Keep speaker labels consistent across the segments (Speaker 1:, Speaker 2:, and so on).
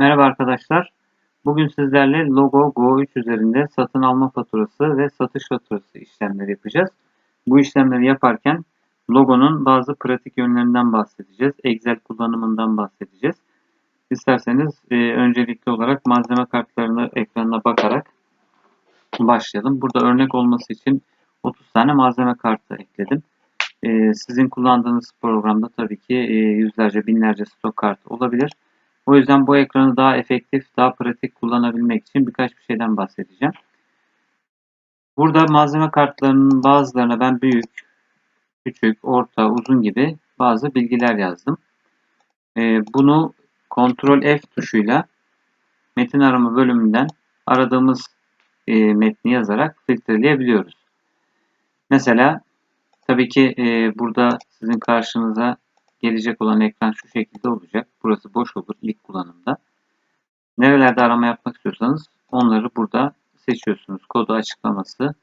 Speaker 1: Merhaba arkadaşlar. Bugün sizlerle Logo Go3 üzerinde satın alma faturası ve satış faturası işlemleri yapacağız. Bu işlemleri yaparken logonun bazı pratik yönlerinden bahsedeceğiz. Excel kullanımından bahsedeceğiz. İsterseniz e, öncelikli olarak malzeme kartlarını ekranına bakarak başlayalım. Burada örnek olması için 30 tane malzeme kartı ekledim. E, sizin kullandığınız programda tabii ki e, yüzlerce binlerce stok kartı olabilir. O yüzden bu ekranı daha efektif, daha pratik kullanabilmek için birkaç bir şeyden bahsedeceğim. Burada malzeme kartlarının bazılarına ben büyük, küçük, orta, uzun gibi bazı bilgiler yazdım. Ee, bunu Ctrl F tuşuyla metin arama bölümünden aradığımız e, metni yazarak filtreleyebiliyoruz. Mesela tabii ki e, burada sizin karşınıza gelecek olan ekran şu şekilde olacak. Burası boş olur ilk kullanımda. Nerelerde arama yapmak istiyorsanız onları burada seçiyorsunuz. Kodu açıklaması,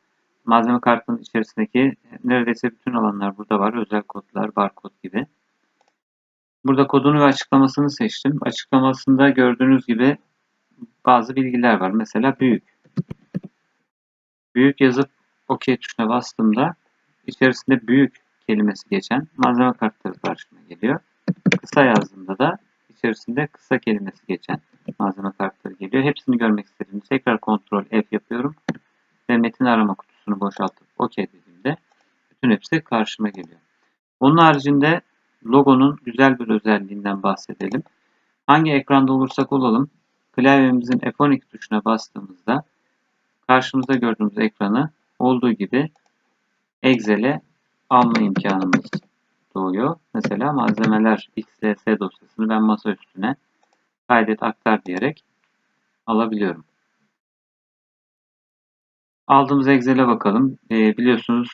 Speaker 1: malzeme kartının içerisindeki neredeyse bütün alanlar burada var. Özel kodlar, barkod gibi. Burada kodunu ve açıklamasını seçtim. Açıklamasında gördüğünüz gibi bazı bilgiler var. Mesela büyük. Büyük yazıp OK tuşuna bastığımda içerisinde büyük kelimesi geçen malzeme kartları karşıma geliyor. Kısa yazdığımda da içerisinde kısa kelimesi geçen malzeme kartları geliyor. Hepsini görmek istedim. Tekrar Ctrl F yapıyorum ve metin arama kutusunu boşaltıp OK dediğimde bütün hepsi karşıma geliyor. Onun haricinde logonun güzel bir özelliğinden bahsedelim. Hangi ekranda olursak olalım klavyemizin F12 tuşuna bastığımızda karşımızda gördüğümüz ekranı olduğu gibi Excel'e alma imkanımız doğuyor. Mesela malzemeler XLS dosyasını ben masa üstüne kaydet aktar diyerek alabiliyorum. Aldığımız Excel'e bakalım. E, biliyorsunuz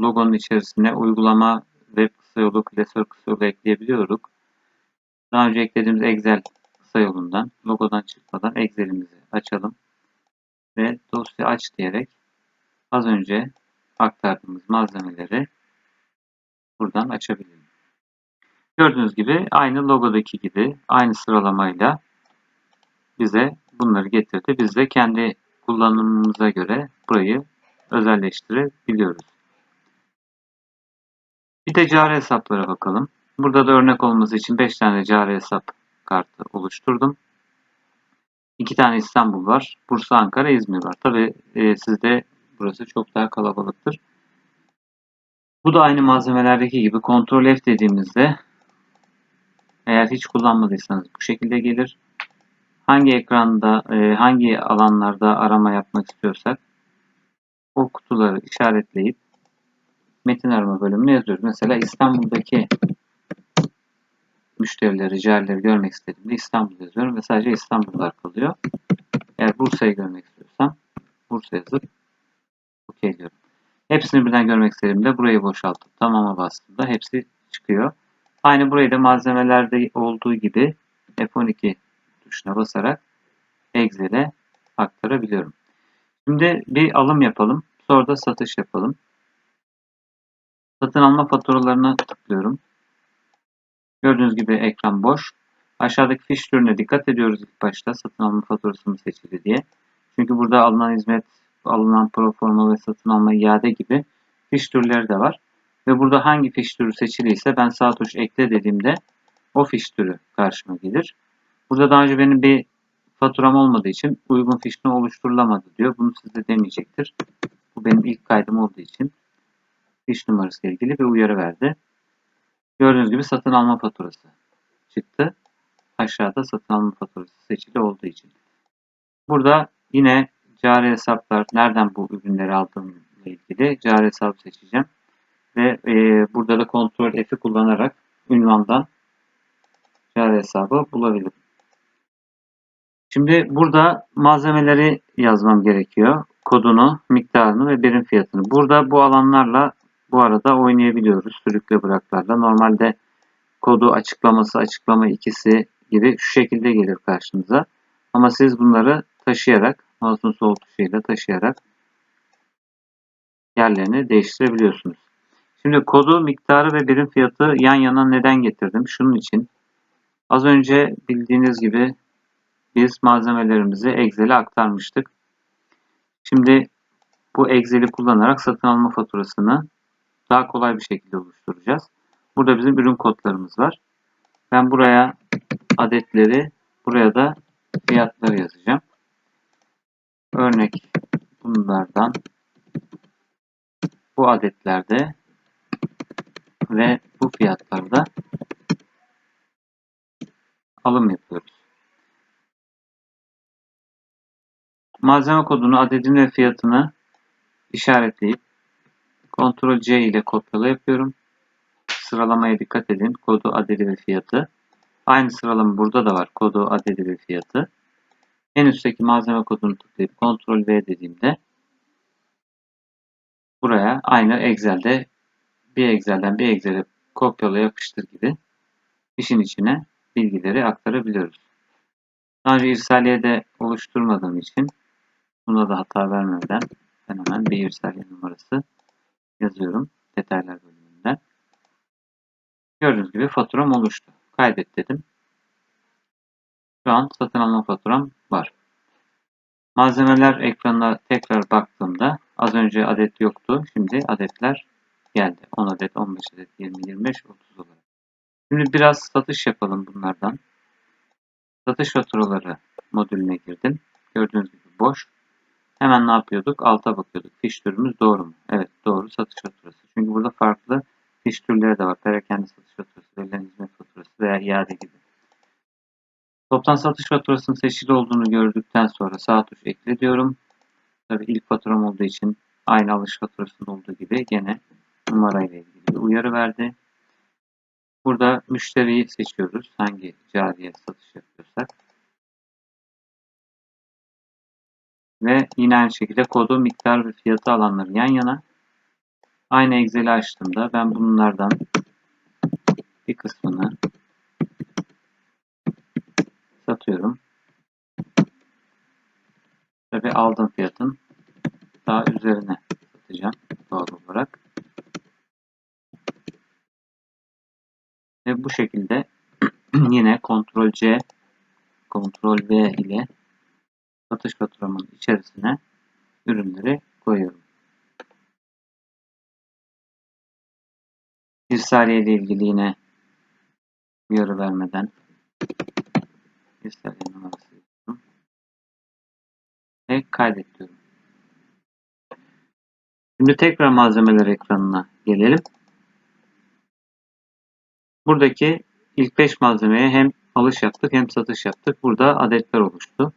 Speaker 1: logonun içerisine uygulama web kısa yolu, klasör kısa yolu ekleyebiliyorduk. Daha önce eklediğimiz Excel kısa yolundan, logodan çıkmadan Excel'imizi açalım. Ve dosya aç diyerek az önce aktardığımız malzemeleri buradan açabilirim. Gördüğünüz gibi aynı logodaki gibi aynı sıralamayla bize bunları getirdi. Biz de kendi kullanımımıza göre burayı özelleştirebiliyoruz. Bir de cari hesaplara bakalım. Burada da örnek olması için 5 tane cari hesap kartı oluşturdum. 2 tane İstanbul var. Bursa, Ankara, İzmir var. Tabi e, sizde burası çok daha kalabalıktır. Bu da aynı malzemelerdeki gibi Ctrl F dediğimizde eğer hiç kullanmadıysanız bu şekilde gelir. Hangi ekranda, e, hangi alanlarda arama yapmak istiyorsak o kutuları işaretleyip metin arama bölümüne yazıyoruz. Mesela İstanbul'daki müşterileri, carileri görmek istediğimde İstanbul yazıyorum ve sadece İstanbul'lar kalıyor. Eğer Bursa'yı görmek istiyorsam Bursa yazıp. Hepsini birden görmek istediğimde burayı boşaltıp tamama bastığımda hepsi çıkıyor. Aynı burayı da malzemelerde olduğu gibi F12 tuşuna basarak Excel'e aktarabiliyorum. Şimdi bir alım yapalım. Sonra da satış yapalım. Satın alma faturalarına tıklıyorum. Gördüğünüz gibi ekran boş. Aşağıdaki fiş türüne dikkat ediyoruz ilk başta satın alma faturası mı seçili diye. Çünkü burada alınan hizmet alınan proforma ve satın alma iade gibi fiş türleri de var. Ve burada hangi fiş türü seçiliyse ben sağ tuş ekle dediğimde o fiş türü karşıma gelir. Burada daha önce benim bir faturam olmadığı için uygun fiş oluşturulamadı diyor. Bunu sizde demeyecektir. Bu benim ilk kaydım olduğu için fiş numarası ile ilgili bir uyarı verdi. Gördüğünüz gibi satın alma faturası çıktı. Aşağıda satın alma faturası seçili olduğu için. Burada yine cari hesaplar nereden bu ürünleri aldığımla ilgili cari hesabı seçeceğim. Ve e, burada da kontrol F'i kullanarak ünvandan cari hesabı bulabilirim. Şimdi burada malzemeleri yazmam gerekiyor. Kodunu, miktarını ve birim fiyatını. Burada bu alanlarla bu arada oynayabiliyoruz. Sürükle bıraklarla. Normalde kodu açıklaması, açıklama ikisi gibi şu şekilde gelir karşınıza. Ama siz bunları taşıyarak mouse'un sol tuşuyla taşıyarak yerlerini değiştirebiliyorsunuz. Şimdi kodu, miktarı ve birim fiyatı yan yana neden getirdim? Şunun için. Az önce bildiğiniz gibi biz malzemelerimizi Excel'e aktarmıştık. Şimdi bu Excel'i kullanarak satın alma faturasını daha kolay bir şekilde oluşturacağız. Burada bizim ürün kodlarımız var. Ben buraya adetleri, buraya da fiyatları yazacağım. Örnek bunlardan bu adetlerde ve bu fiyatlarda alım yapıyoruz. Malzeme kodunu, adedini ve fiyatını işaretleyip Ctrl C ile kopyala yapıyorum. Sıralamaya dikkat edin. Kodu, adedi ve fiyatı. Aynı sıralama burada da var. Kodu, adedi ve fiyatı. En üstteki malzeme kodunu tıklayıp Ctrl V dediğimde buraya aynı Excel'de bir Excel'den bir Excel'e kopyala yapıştır gibi işin içine bilgileri aktarabiliyoruz. Daha önce irsaliye'de oluşturmadığım için buna da hata vermeden ben hemen bir irsaliye numarası yazıyorum detaylar bölümünden. Gördüğünüz gibi faturam oluştu. Kaydet dedim. Şu an satın alma faturam var. Malzemeler ekranına tekrar baktığımda az önce adet yoktu. Şimdi adetler geldi. 10 adet, 15 adet, 20, 25, 30 olarak. Şimdi biraz satış yapalım bunlardan. Satış faturaları modülüne girdim. Gördüğünüz gibi boş. Hemen ne yapıyorduk? Alta bakıyorduk. Fiş türümüz doğru mu? Evet doğru satış faturası. Çünkü burada farklı fiş türleri de var. Perakende satış faturası, verilen hizmet faturası veya iade gibi. Toptan satış faturasının seçili olduğunu gördükten sonra sağ tuş ekle diyorum. Tabi ilk faturam olduğu için aynı alış faturasının olduğu gibi gene numarayla ilgili bir uyarı verdi. Burada müşteriyi seçiyoruz. Hangi cariye satış yapıyorsak. Ve yine aynı şekilde kodu, miktar ve fiyatı alanları yan yana. Aynı Excel'i açtığımda ben bunlardan bir kısmını satıyorum. Tabi aldığım fiyatın daha üzerine satacağım doğal olarak. Ve bu şekilde yine Ctrl C Ctrl V ile satış faturamın içerisine ürünleri koyuyorum. İrsaliye ile ilgili yine uyarı vermeden irsaliye numarası yazıyorum. Ve kaydet diyorum. Şimdi tekrar malzemeler ekranına gelelim. Buradaki ilk 5 malzemeye hem alış yaptık hem satış yaptık. Burada adetler oluştu.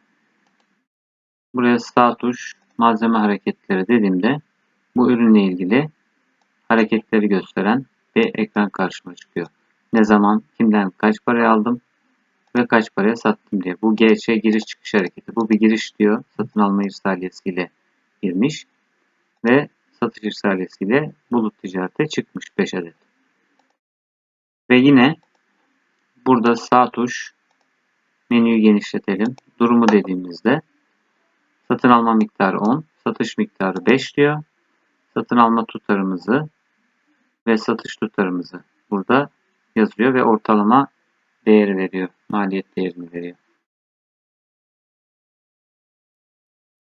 Speaker 1: Buraya sağ tuş malzeme hareketleri dediğimde bu ürünle ilgili hareketleri gösteren bir ekran karşıma çıkıyor. Ne zaman, kimden kaç paraya aldım ve kaç paraya sattım diye. Bu GC giriş çıkış hareketi. Bu bir giriş diyor. Satın alma irsaliyesiyle girmiş ve satış irsaliyesiyle bulut ticarete çıkmış 5 adet. Ve yine burada sağ tuş menüyü genişletelim. Durumu dediğimizde satın alma miktarı 10, satış miktarı 5 diyor. Satın alma tutarımızı ve satış tutarımızı burada yazıyor ve ortalama değeri veriyor. Maliyet değerini veriyor.